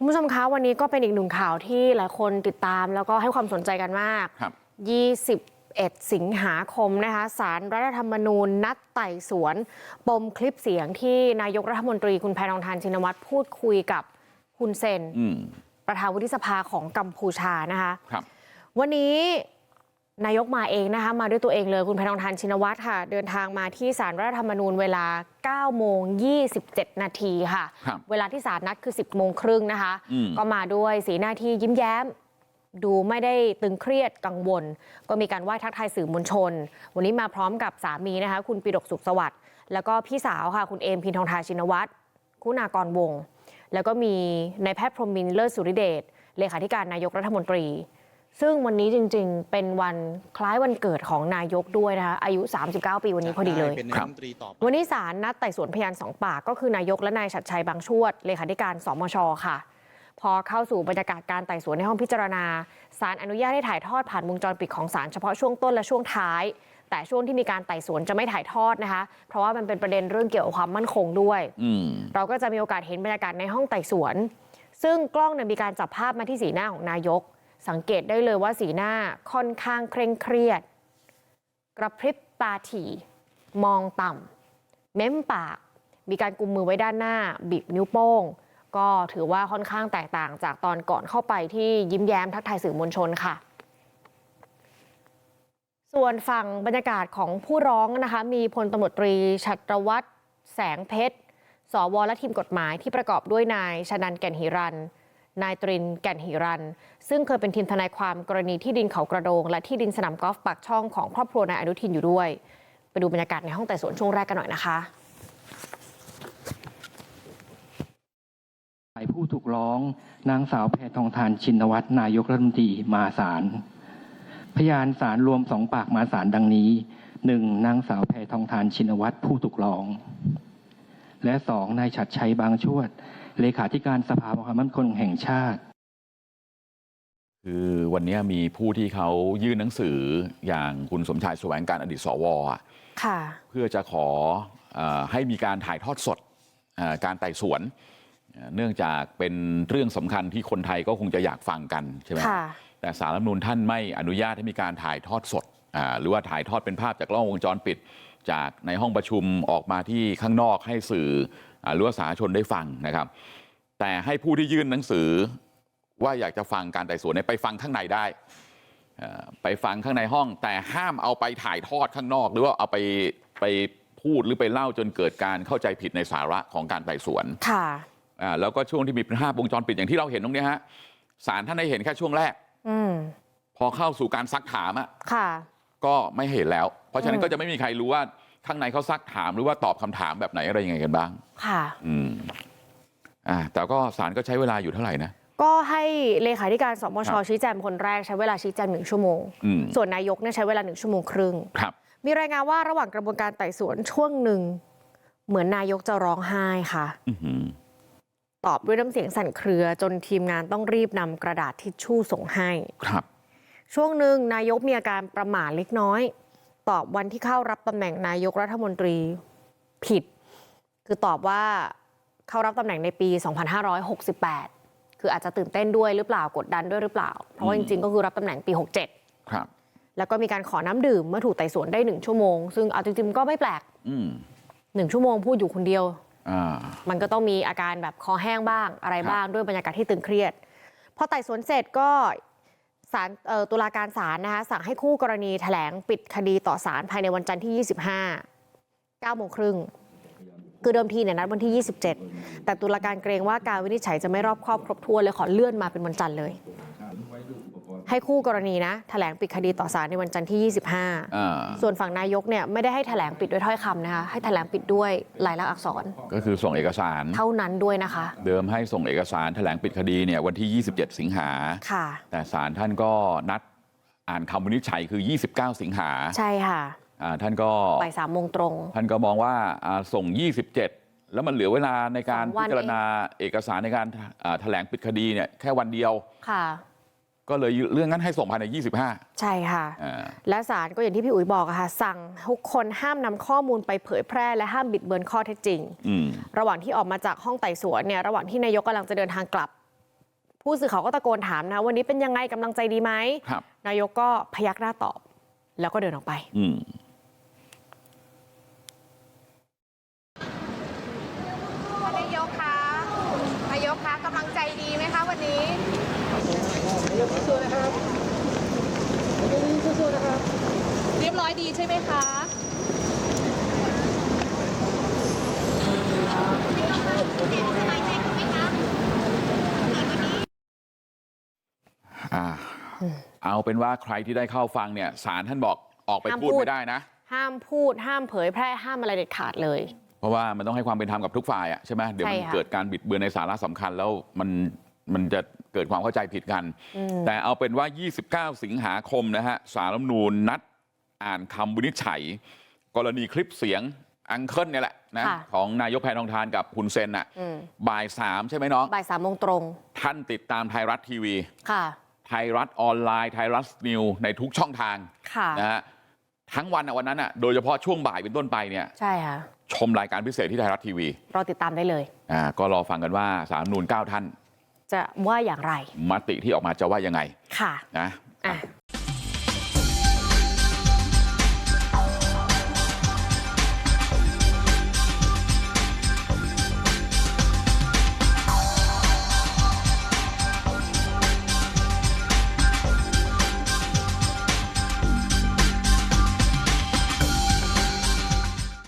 คุณผู้ชมคะวันนี้ก็เป็นอีกหนึ่งข่าวที่หลายคนติดตามแล้วก็ให้ความสนใจกันมากครับ21 สิงหาคมนะคะสารรัฐธรรมนูญนัดไต่สวน ปมคลิปเสียงที่นายกรัฐมนตรีคุณแพรทองทานชินวัตรพูดคุยกับฮุนเซนอืมประธานวุฒิสภาของกัมพูชานะคะครับวันนี้ นายกมาเองนะคะมาด้วยตัวเองเลยคุณแพทองทานชินวัตรค่ะ เดินทางมาที่ศาลรัฐธรรมนูญเวลา9โมง27 นาทีค่ะครับเวลาที่ศาลนัดคือ 10โมงครึ่งนะคะอืมก็มาด้วยสีหน้าที่ยิ้มแย้ม ดูไม่ได้ตึงเครียดกังวล ก็มีการไหว้ทักทายสื่อมวลชน วันนี้มาพร้อมกับสามีนะคะ คุณปิดกสุขสวัสดิ์แล้วก็พี่สาวค่ะ คุณเอมพินทองทาชินวัตรคุณากรวงศ์แล้วก็มีนายแพทย์พรหมินทร์เลิศสุริเดชเลขาธิการนายกรัฐมนตรี ซึ่งวันนี้จริงๆเป็นวันคล้ายวันเกิดของนายกด้วยนะคะอายุ39ปีวันนี้พอดีเลยเป็นนายกรัฐมนตรีต่อไปวันนี้ศาลนัดไต่สวนพยานสองปากก็คือนายกและนายชัดชัยบางชวดเลขาธิการสมชค่ะ พอเข้าสู่บรรยากาศการไต่สวนในห้องพิจารณาศาลอนุญาตให้ถ่ายทอดผ่านวงจรปิดของศาลเฉพาะช่วงต้นและช่วงท้าย แต่ช่วงที่มีการไต่สวนจะไม่ถ่ายทอดนะคะ เพราะว่ามันเป็นประเด็นเรื่องเกี่ยวกับความมั่นคงด้วยอืมเราก็จะมีโอกาสเห็นบรรยากาศในห้องไต่สวน ซึ่งกล้องเนี่ยมีการจับภาพมาที่สีหน้าของนายก สังเกตได้เลยว่าสีหน้าค่อนข้างเคร่งเครียด กระพริบตาถี่มองต่ำเม้มปาก มีการกุมมือไว้ด้านหน้า บีบนิ้วโป้ง ก็ถือว่าค่อนข้างแตกต่างจากตอนก่อนเข้าไปที่ยิ้มแย้มทักทายสื่อมวลชนค่ะ ส่วนฝั่งบรรยากาศของผู้ร้องนะคะ มีพลตำรวจตรีชัตรวัตรแสงเพชร สวและทีมกฎหมายที่ประกอบด้วยนายชนันแก่นหิรัน นายตรินแก่นหิรัน ซึ่งเคยเป็นทีมทนายความกรณีที่ดินเขากระโดง และที่ดินสนามกอล์ฟปากช่องของครอบครัวนายอนุทินอยู่ด้วย ไปดูบรรยากาศในห้องไต่สวนช่วงแรกกันหน่อยนะคะผู้ถูกร้องนางสาวแพทองทานชินวัตรนายกรัฐมนตรีมาศาลพยานศาลรวมสองปากมาศาลดังนี้หนึ่งนางสาวแพทองทานชินวัตรผู้ถูกร้อง และสองนายฉัดชัยบางชวด เลขาธิการสภาความมั่นคงแห่งชาติ คือวันนี้มีผู้ที่เขายื่นหนังสืออย่างคุณสมชายแสวงการอดีตสวอะค่ะเพื่อจะขอเออให้มีการถ่ายทอดสดเอ่อการไต่สวนเอ่อเนื่องจากเป็นเรื่องสำคัญที่คนไทยก็คงจะอยากฟังกันใช่ไหมค่ะแต่สารรัฐธรรมนูญท่านไม่อนุญาตให้มีการถ่ายทอดสดอ่าหรือว่าถ่ายทอดเป็นภาพจากกล้องวงจรปิด จากในห้องประชุมออกมาที่ข้างนอกให้สื่ออ่าหรือว่าสาธารณชนได้ฟังนะครับแต่ให้ผู้ที่ยื่นหนังสือว่าอยากจะฟังการไต่สวนเนี่ยไปฟังข้างในได้อ่าไปฟังข้างในห้องแต่ห้ามเอาไปถ่ายทอดข้างนอกหรือว่าเอาไปไปพูดหรือไปเล่าจนเกิดการเข้าใจผิดในสาระของการไต่สวนค่ะอ่าแล้วก็ช่วงที่มีภาพวงจรปิดอย่างที่เราเห็นตรงเนี้ยฮะสารท่านได้เห็นแค่ช่วงแรกอืมพอเข้าสู่การซักถามอะค่ะ ก็ไม่เห็นแล้วเพราะฉะนั้อืนมก็จะไม่มีใครรู้ว่าข้างในเขาซักถามหรือว่าตอบคำถามแบบไหนอะไรยังไงกันบ้างค่ะอืมอ่าแต่ก็ศาลก็ใช้เวลาอยู่เท่าไหร่นะก็ให้เลขาธิการสมชครับชี้แจงเป็นคนแรกใช้เวลาชี้แจงหนึ่งชั่วโมงอืมส่วนนายกเนี่ยใช้เวลาหนึ่งชั่วโมงครึ่งครับ มีรายงานว่าระหว่างกระบวนการไต่สวนช่วงหนึ่งเหมือนนายกจะร้องไห้ค่ะอื้อหือตอบด้วยน้ำเสียงสั่นเครือจนทีมงานต้องรีบนำกระดาษทิชชู่ส่งให้ครับ ช่วงหนึ่งนายกมีอาการประหม่าเล็กน้อยตอบวันที่เข้ารับตำแหน่งนายกรัฐมนตรีผิด คือตอบว่าเข้ารับตำแหน่งในปี 2568 คืออาจจะตื่นเต้นด้วยหรือเปล่ากดดันด้วยหรือเปล่า เพราะว่าจริงๆก็คือรับตำแหน่งปี 67 ครับ แล้วก็มีการขอน้ำดื่มเมื่อถูกไต่สวนได้หนึ่งชั่วโมง ซึ่งเอาจริงๆก็ไม่แปลกอืมหนึ่งชั่วโมงพูดอยู่คนเดียวอ่ามันก็ต้องมีอาการแบบคอแห้งบ้างอะไรครับบ้างด้วยบรรยากาศที่ตึงเครียดพอไต่สวนเสร็จก็ศาลเอ่อ ตุลาการศาลนะคะสั่งให้คู่กรณีแถลงปิดคดีต่อศาลภายในวันจันทร์ที่๒๕9โมงครึ่งคือเดิมทีเนี่ยนัดวันที่ 27 แต่ตุลาการเกรงว่าการวินิจฉัยจะไม่รอบครอบครบถ้วนเลยขอเลื่อนมาเป็นวันจันทร์เลย ให้คู่กรณีนะแถลงปิดคดีต่อศาลในวันจันทร์ที่ 25อ่าส่วนฝั่งนายกเนี่ยไม่ได้ให้แถลงปิดด้วยถ้อยคำนะคะ ให้แถลงปิดด้วยลายลักษณ์อักษร ก็คือส่งเอกสาร เท่านั้นด้วยนะคะ เดิมให้ส่งเอกสารแถลงปิดคดีเนี่ยวันที่ 27 สิงหาค่ะ แต่ศาลท่านก็นัดอ่านคำวินิจฉัยคือ 29 สิงหาใช่ค่ะอ่าท่านก็บ่ายสามโมงตรง ท่านก็มองว่าอ่าส่ง 27 แล้วมันเหลือเวลาในการสองวัพินจารณาเอกสารในการอ่าแถลงปิดคดีเนี่ยแค่วันเดียวค่ะ ก็เลยเรื่องนั้นให้ส่งภายใน25ใช่ค่ะอ่าและศาลก็อย่างที่พี่อุ๋ยบอกอะค่ะสั่งทุกคนห้ามนำข้อมูลไปเผยแพร่และห้ามบิดเบือนข้อเท็จจริงอืมระหว่างที่ออกมาจากห้องไต่สวนเนี่ยระหว่างที่นายกกำลังจะเดินทางกลับ ผู้สื่อข่าวก็ตะโกนถามนะวันนี้เป็นยังไงกำลังใจดีไหมครับนายกก็พยักหน้าตอบ แล้วก็เดินออกไปอืมนายกคะนายกคะกำลังใจดีไหมคะวันนี้ นายกสู้ๆนะครับสู้ๆนะครับ เรียบร้อยดีใช่ไหมคะอ่าเอาเป็นว่าใครที่ได้เข้าฟังเนี่ยศาลท่านบอกออกไปห้ามพูดพูดไม่ได้นะ ห้ามพูดห้ามเผยแพร่ห้ามอะไรเด็ดขาดเลย เพราะว่ามันต้องให้ความเป็นธรรมกับทุกฝ่ายอะใช่ไหมเดี๋ยวมันใช่ค่ะเกิดการบิดเบือนในสาระสำคัญแล้วมันมันจะ เกิดความเข้าใจผิดกันแต่เอาเป็นว่า29สิงหาคมนะฮะสารรัฐธรรมนูญนัดอ่านคำวินิจฉัยกรณีคลิปเสียงอังเคิลเนี่ยแหละนะค่ะของนายกแพทองทานกับคุณเซนน่ะอืมบ่ายสามใช่ไหมน้องบ่ายสามโมงตรงท่านติดตามไทยรัฐทีวีค่ะไทยรัฐออนไลน์ไทยรัฐนิวในทุกช่องทางค่ะนะฮะทั้งวันอะวันนั้นอะโดยเฉพาะช่วงบ่ายเป็นต้นไปเนี่ยใช่ค่ะชมรายการพิเศษที่ไทยรัฐทีวีรอติดตามได้เลยอ่าก็รอฟังกันว่าสารรัฐธรรมนูนเก้าท่าน จะว่าอย่างไรมติที่ออกมาจะว่ายังไงค่ะนะอะอะ